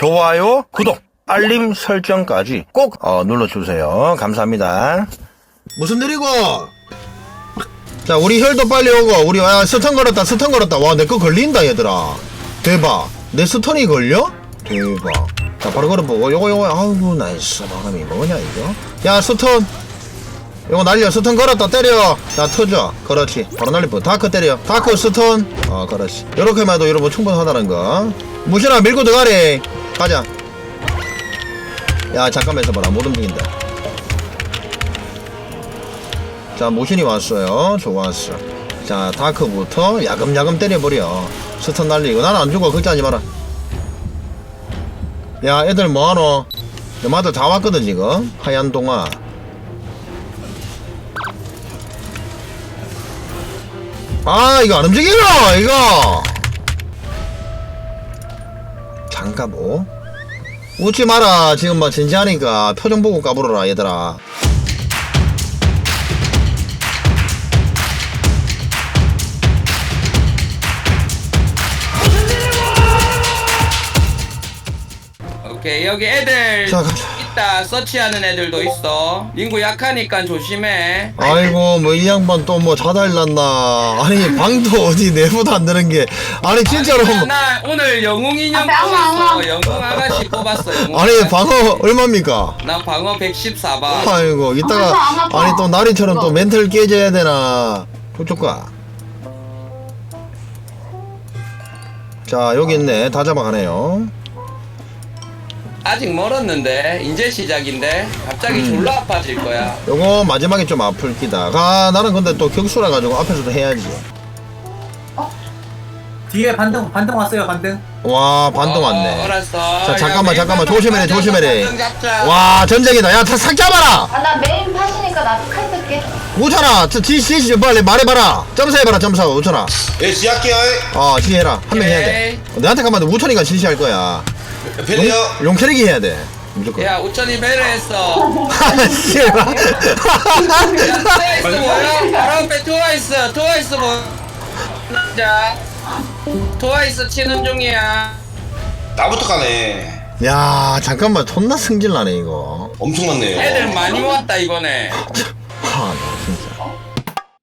좋아요, 구독, 알림 설정까지 꼭 어, 눌러주세요. 감사합니다. 무슨 일이고? 자, 우리 혈도 빨리 오고, 우리, 아, 스턴 걸었다, 스턴 걸었다. 와, 내 거 걸린다, 얘들아. 대박. 내 스턴이 걸려? 대박. 자, 바로 걸어보고, 요거, 요거, 아이고, 나이스. 마감이 뭐냐, 이거? 야, 스턴. 요거 날려. 스턴 걸었다, 때려. 자, 터져. 그렇지. 바로 날리고. 다크 때려. 다크 스턴. 어, 그렇지. 요렇게만 해도 여러분 충분하다는 거. 무신아, 밀고 들어가래. 가자. 야, 잠깐만 있어봐라. 못 움직인다. 자, 모신이 왔어요. 좋았어. 자, 다크부터 야금야금 때려버려. 스턴 날리고. 나는 안 죽어. 걱정하지 마라. 야, 애들 뭐하노? 너마들 다 왔거든, 지금. 하얀 동화. 아, 이거 안 움직여! 이거! 잠깐 뭐? 웃지 마라. 지금 뭐 진지하니까 표정 보고 까불어라, 얘들아. 오케이 여기 애들 자, 가자. 있다 서치하는 애들도 있어. 링구 약하니까 조심해. 아이고 뭐 이 양반 또뭐 자달 났나. 아니 방도 어디 내보도 안 되는 게. 아니 진짜로. 아니, 나 오늘 영웅 인형 악마, 뽑았어. 영웅 아가씨 뽑았어 영웅. 아니 아가씨. 방어 얼마입니까? 나 방어 114번 아이고 안 이따가. 아니 또 나리처럼 또 멘탈 깨져야 되나. 저쪽 가 자 여기 있네. 다 잡아가네요 아직 멀었는데 이제 시작인데 갑자기 음. 졸라 아파질 거야. 요거 마지막에 좀 아플 기다 아 나는 근데 또 격수라 가지고 앞에서도 해야지. 뒤에 반등 반등 왔어요 반등? 와 반동 어, 왔네. 알았어. 자, 잠깐만, 야, 잠깐만. 맨 조심해라, 조심해라. 와 전쟁이다. 야싹 잡아라! 아, 나 메인 팟이니까 나칼 쓸게. 우찬아 저 지시 좀 빨리 말해봐라. 점수해봐라 점수 우찬아. 예, 지할게요. 어 지혜라. 한 명 해야 돼. 오케이. 내한테 가면 우천이가 지시할 거야 배려요. 용, 용캐릭이 해야 돼 무조건. 야 우천이 배려 했어. 씨발. 야 트와이스 뭐야? 바로 앞에 트와이스 트와이스 뭐 자, 트와이스 치는 중이야. 나부터 가네. 야 잠깐만 존나 승질 나네 이거. 엄청 많네요. 애들 많이 왔다 이번에. 하 나 진짜.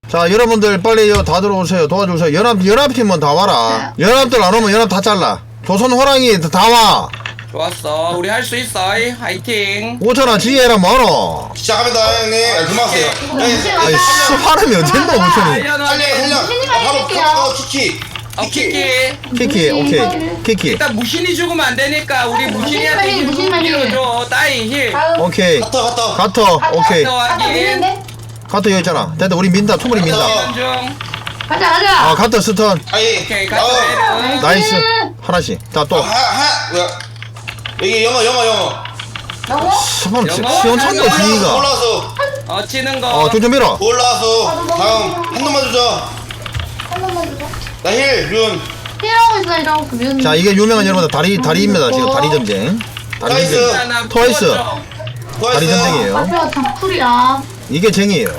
자 여러분들 빨리 여다 들어오세요. 도와주세요. 연합 연합팀은 다 와라. 연합들 안 오면 연합 다 잘라 조선 호랑이 다 와. 좋았어. 우리 할 수 있어. 이 화이팅. 우천아 지혜라 뭐하노. 시작합니다, 형님. 아, 그만 하세요. 예, 아이 씨 화름이 어딨노 우천이 달려 빨리, 너네 흘려. 아, 바로, 바로, 키키. 어 키키 키키 오케이. 키키. 일단 무신이 죽으면 안 되니까 우리 무신이한테 힐 힐. 밀어줘. 따이 힐. 다음. 오케이. 갔다, 갔다. 가터 오케이. 또 가자, 확인 미는데? 가터 여기 있잖아. 됐다 우리 민다 투머리 민다. 가자, 가자. 아 가터 스턴. 오케이 어, 애들 나이스 하나씩 어, 자또 하, 하, 뭐야. 여기 영어, 영어, 영어. 너무? 수범 영어, 시원찮네 영어. 지희가 올라와서, 어 치는 거 어 좀좀 밀어 올라와서. 다음, 한 놈만 주자. 한 번만 주자. 나 힐, 윤. 피하고 있어, 이러고 뮤 자 이게 유명한 여러분들 다리 다리입니다 지금 다리 전쟁 다리 나이스. 전쟁 트와이스. 부어줘. 다리 전쟁이에요 앞에가 쿨이야. 이게 쟁이에요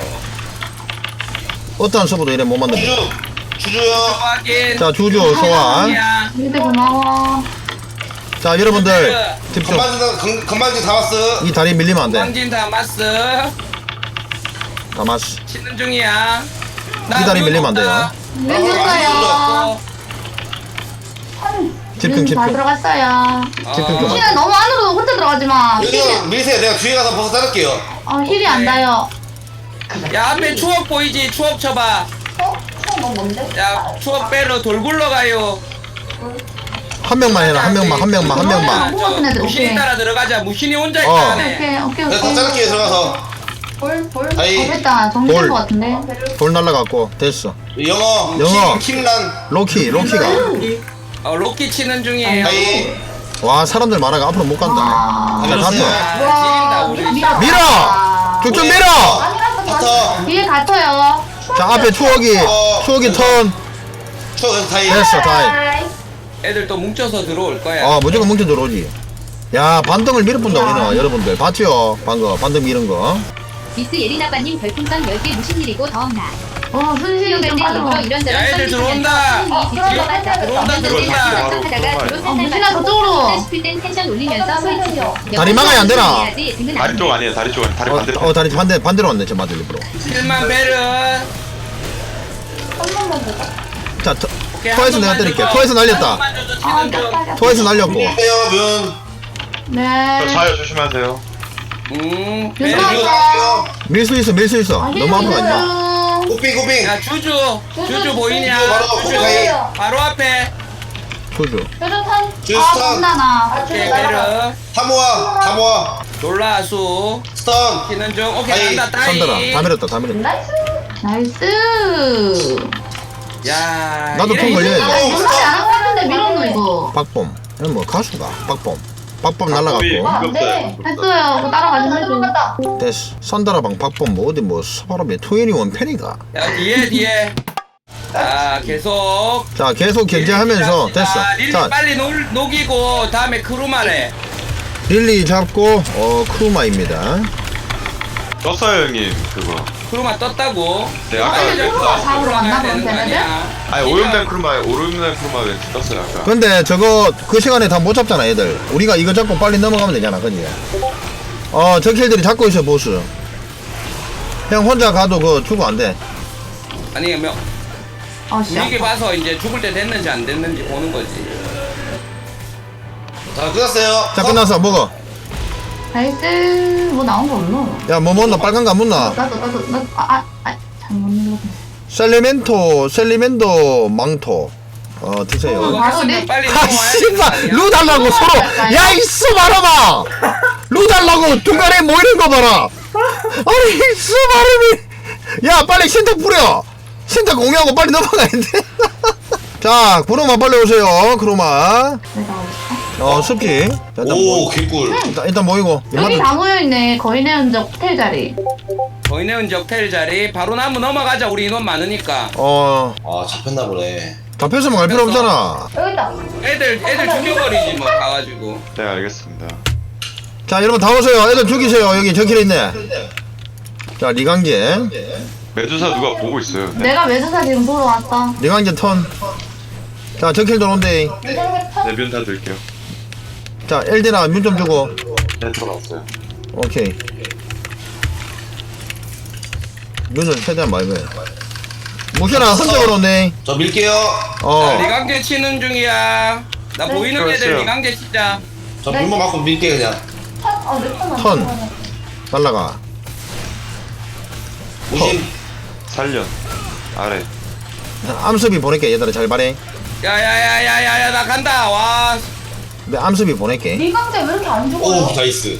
어떠한 서버도 이래 못 만듭니다 주주. 주주요. 확인 자 주주 소환 야 미드 고마워. 자 여러분들 집중 건반지, 건- 건반지 다 왔어. 이 다리 밀리면 안 돼 광진 다마스 다마스 치는 중이야 이 다리 밀리면 안 돼요 밀렸어요. 집중 뮤다 집중 들어갔어요. 집중 좀. 힐은 너무 안으로 혼자 들어가지 마. 힐이, 밀세요. 내가 뒤에 가서 벗어 자를게요. 어, 힐이 안 닿아요. 야 앞에 추억 보이지 추억 쳐봐 어? 어, 너 뭔데? 야 추억 빼러 돌 굴러가요 한 명만 해라 한 명만 한 명만 한 명만 아, 뽑았던 애들, 무신이 오케이. 따라 들어가자 무신이 혼자 어. 있다네 오케이, 오케이, 내가 다 오케이. 자를게요, 들어가서. 볼, 볼. 어, 아이. 됐다. 정신 볼. 것 같은데. 돌 날라갔고 됐어 영어. 영어. 킴, 킴란. 로키 로키가 어 로키 치는 중이에요 아이. 와 사람들 많아가 앞으로 못 간다 아. 자 가터 아, 우리 밀어. 밀어 쭉쭉 밀어 많이 갔어, 가터. 뒤에 갇혀요. 자 앞에 추억이 추억이 턴. 저, 여기서 다이. 됐어 다이 애들 또 뭉쳐서 들어올 거야. 어 무조건 뭉쳐 들어오지. 야 반등을 밀어본다 우리는 여러분들. 봤죠? 방금 반등 미는 거. 미스 예린아빠님 별풍선 10개 무슨 일이고 더 없나 어, 순식이 좀때 빠져. 야, 애들 들어온다. 어, 승리 들어온다, 들어온다. 어, 들어 무신아, 저쪽으로. 싶을 땐 텐션 올리면서 홀치죠 다리 막아야 안 되나? 다리 쪽 아니에요 다리 쪽 아니에요. 다리 어, 반대로. 어 다리 반대 반대로 왔네 저 마들 일부러 7만 베르. 한 번만 더. 자 터, 토에서 한 내가 때릴게. 토에서 날렸다 아, 치는 중. 깜짝이야. 토에서 날렸고 문 네. 저 자요 조심하세요 음. 베르. 문 갈게요 밀수 있어 밀수 있어 아, 너무 아픈 거 아니야 꼬빙 꼬빙 야, 주주. 주주 보이냐? 주주 바로 주주 가까이. 바로 앞에. 조조. 주스 아, 스턴. 겁나 나. 오케이, 베르. 다 모아 다 모아 놀라수. 스턴 치는 중. 오케이, 아이, 간다, 따이. 선더라 다 밀었다 다 밀었다 나이스. 나이스. 야, 나도 통 걸려야. 돼. 어, 정말 안한거 같은데 밀었노 이거. 박범 이건 뭐 가수가 박범 박범 날라갔고 아, 안 돼. 했어요. 그거 따라가지 말고. 됐어 선더라방 박범 뭐 어디 뭐 서바람에 토요일이 원팬이가 야, 뒤에, 뒤에. 자, 계속. 자 계속 견제하면서 됐어. 릴리 자 빨리 녹, 녹이고 다음에 크루마래. 릴리 잡고 어 크루마입니다 떴어요 형님 그거 크루마 떴다고. 네, 아까 갔나 가야 되는 거 보네, 아니야? 아니 오염된 크루마 오염된 크루마 왠지 떴어요 아까? 근데 저거 그 시간에 다 못 잡잖아 애들. 우리가 이거 잡고 빨리 넘어가면 되잖아 그지? 어저 킬들이 잡고 있어 보스. 형 혼자 가도 그거 주고 안돼. 아니, 뭐 아, 씨. 분위기 봐서 이제 죽을 때 됐는지 안 됐는지 보는 거지. 자 끝났어요. 자 끝났어. 먹어 나이스. 뭐 나온 거 없노? 야뭐 먹나? 빨간 거 묻나? 나도 나도 나 아, 아, 아 잘못 눌렀네. 셀리멘토 셀리멘토 망토. 어 드세요. 바로 했으면 내- 빨리 아 넘어와야 되는 거 씨발? 루 달라고 서로. 야 있어 말아봐. 루 달라고 중간에 모이는 거 봐라. 아니 있어 말음이 야 빨리 신탁 뿌려. 신탁 공유하고 빨리 넘어가야 돼자 크로마 빨리 오세요 크로마 내가 어 습지 자, 일단, 오 모, 개꿀. 일단, 일단 모이고. 여기 다 모여있네. 거인의 흔적 호텔 자리. 저희네 은적텔 자리. 바로 나무 넘어가자. 우리 인원 많으니까. 어. 아 잡혔나 보네. 잡혔으면 갈 필요 없잖아. 여기 있다. 애들 애들 죽여버리지 뭐 가가지고. 네 알겠습니다. 자 여러분 다 오세요. 애들 죽이세요. 여기 저 길에 있네. 자 리강제 메두사 누가 보고 있어요? 네, 내가 매수사 지금 보러 왔어. 리강제 턴 자 저길 들어온대. 내면 다 드릴게요 자 엘디나 문 좀 주고. 네 들어왔어요. 오케이. 문을 최대한 많이 해 무시나 혼자 걸었네. 저 밀게요. 어. 리강제 치는 중이야. 나 네. 보이는 애들 그렇죠. 리강제 치자. 저 물만 맞고 밀게 그냥. 아, 내 턴. 턴. 날라가. 무신 살련 아래. 암습이 보낼게 얘들아. 잘 봐래 야야야야야야 나 간다. 와 내 암습이 보낼게 미강제 왜 이렇게 안 죽어? 오 나이스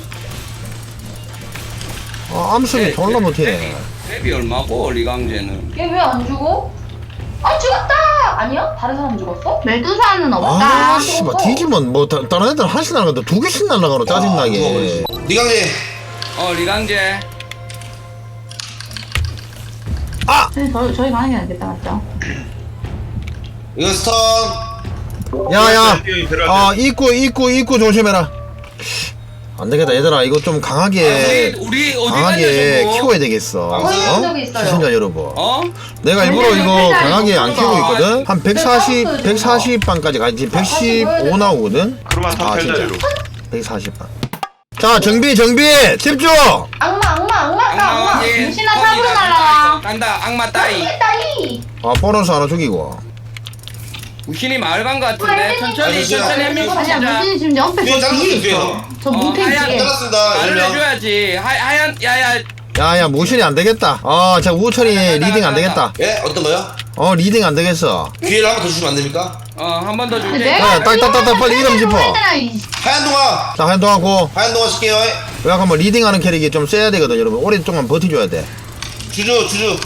어 암습이 졸라 못해 랩이 얼마고 리강제는 얘 왜 안 죽어? 아 죽었다! 아니야? 다른 사람 죽었어? 메두사는 없다. 아 씨발 뒤지면 뭐 다, 다른 애들 하나씩 날아가도 두 개씩 날아가노 짜증나게 니강제 어 리강제 네, 저희, 저희 가는 게 낫겠다, 맞죠? 이거 스턴 야야. 네, 들어가세요. 어 입구 입구 입구 조심해라. 안 되겠다. 얘들아 이거 좀 강하게 우리 우리 어디 강하게 갔냐 키워야 되겠어. 적이 어? 있어요. 시청자 여러분 어? 내가 일부러 이거 강하게 안 키우고 거. 있거든? 한 140 140 140방까지 가지 115 나오거든? 크루마 아탑 진짜 펠자리로. 140방 자 정비 정비! 집중! 악마, 악마, 악마, 악마. 거기 탑으로 나 날라와. 간다. 악마 따이 따이! 아 보너스 하나 죽이고 무신이 마을 간거 같은데. 천천히 아저씨야. 천천히 한 명씩 아니야, 무신이 지금 옆에 뒤에 저 뒤에 뒤에. 있어. 저 어, 무태 하얀 뒤에. 잘랐습니다. 말을 일명 해줘야지. 하, 하얀 야야. 야야 무신이 안 되겠다. 어저 우철이 리딩 안 되겠다. 예 어떤 거요? 어 리딩 안 되겠어. 기회를 한 번 더 주시면 안 됩니까? 어한 번 더 줄게. 내가 야, 딱, 딱, 딱, 딱, 빨리 이름 짚어. 하얀 동화 자 한동하고. 하얀 동화 쓸게요. 예. 약간 뭐 리딩하는 캐릭이 좀 세야 되거든 여러분. 오랫동안 버텨줘야 돼. 주주 주주.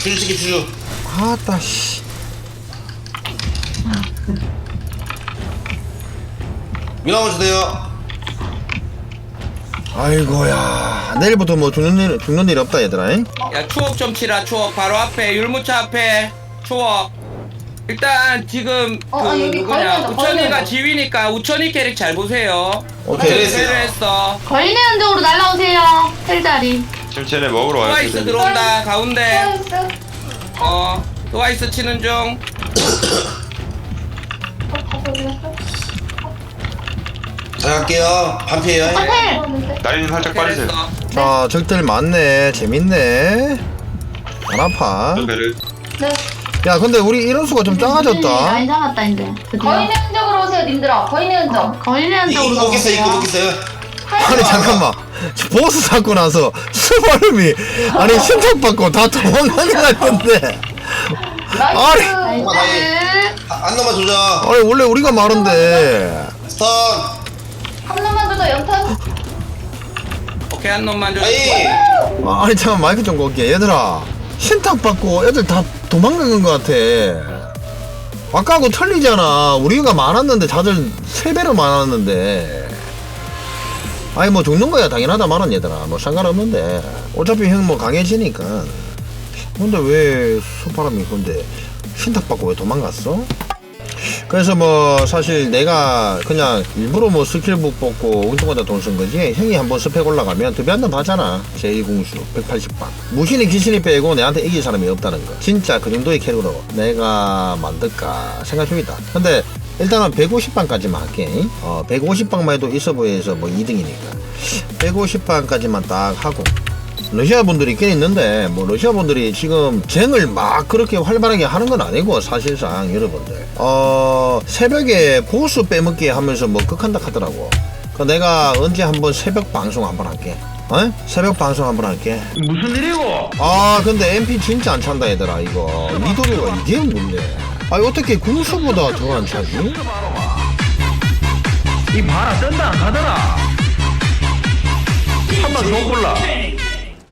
주주 시키 주주 아따 씨 미나무 주세요 아이고야 내일부터 뭐 죽는 일 죽는 일 없다 얘들아 잉? 야 추억 좀 치라 추억 바로 앞에 율무차 앞에 추억 일단 지금 어, 그 어, 여기 누구냐 걸린다, 우천이가 걸린다. 지휘니까 우천이 캐릭 잘 보세요. 오케이. 세를 했어. 걸리는 쪽으로 날라오세요. 텔자리. 지금 쟤네 먹으러 와요. 트와이스. 들어온다 가운데. 나이스. 어 트와이스 치는 중. 어? 자 갈게요 반피에요 아, 텔! 나린님 살짝 빠지세요. 캐릭터. 자 적들 많네 재밌네 안 아파. 네. 야 근데 우리 인원수가 좀 작아졌다 많이 잡았다, 이제. 거인의 흔적으로 오세요, 님들아. 거인의 흔적. 거인의 흔적으로 이거 먹겠어요 이거 먹겠어요 아니 잠깐만 저 보스 잡고 나서 스바름이 아니 신청받고 다 도망가는 것 같은데 아니. 나이스. 아, 안 넘어 조져 아니 원래 우리가 많은데 스턴 한 놈만 더더 연탄. 오케이 한 놈만 줘. 아이 아, 아니 잠깐 마이크 좀 걸게 얘들아 신탁받고 애들 다 도망가는 것 같아 아까하고 틀리잖아 우리가 많았는데 다들 세배로 많았는데 아니 뭐 죽는 거야. 당연하다 말은 얘들아. 뭐 상관없는데. 어차피 형 뭐 강해지니까. 근데 왜 수바람이 근데 신탁받고 왜 도망갔어? 그래서 뭐 사실 내가 그냥 일부러 뭐 스킬북 뽑고 엉뚱하다 돈 쓴 거지. 형이 한번 스펙 올라가면 드비 한번 봐잖아. 제2공수 180방. 무신이 귀신이 빼고 내한테 이길 사람이 없다는 거. 진짜 그 정도의 캐릭으로 내가 만들까 생각 중이다. 근데 일단은 150방까지만 할게. 어 150방만 해도 있어보여서 뭐 2등이니까. 150방까지만 딱 하고. 러시아 분들이 꽤 있는데 뭐 러시아 분들이 지금 쟁을 막 그렇게 활발하게 하는 건 아니고 사실상 여러분들. 어 새벽에 보수 빼먹기 하면서 뭐 극한다 하더라고. 그 내가 언제 한번 새벽 방송 한번 할게. 어? 새벽 방송 한번 할게. 무슨 일이고? 아 근데 MP 진짜 안 찬다 얘들아 이거. 미도리가 이게 문제 아 어떻게 군수보다 더 안 차지? 이 바라 뜬다 안 가더라. 한 번 더 골라.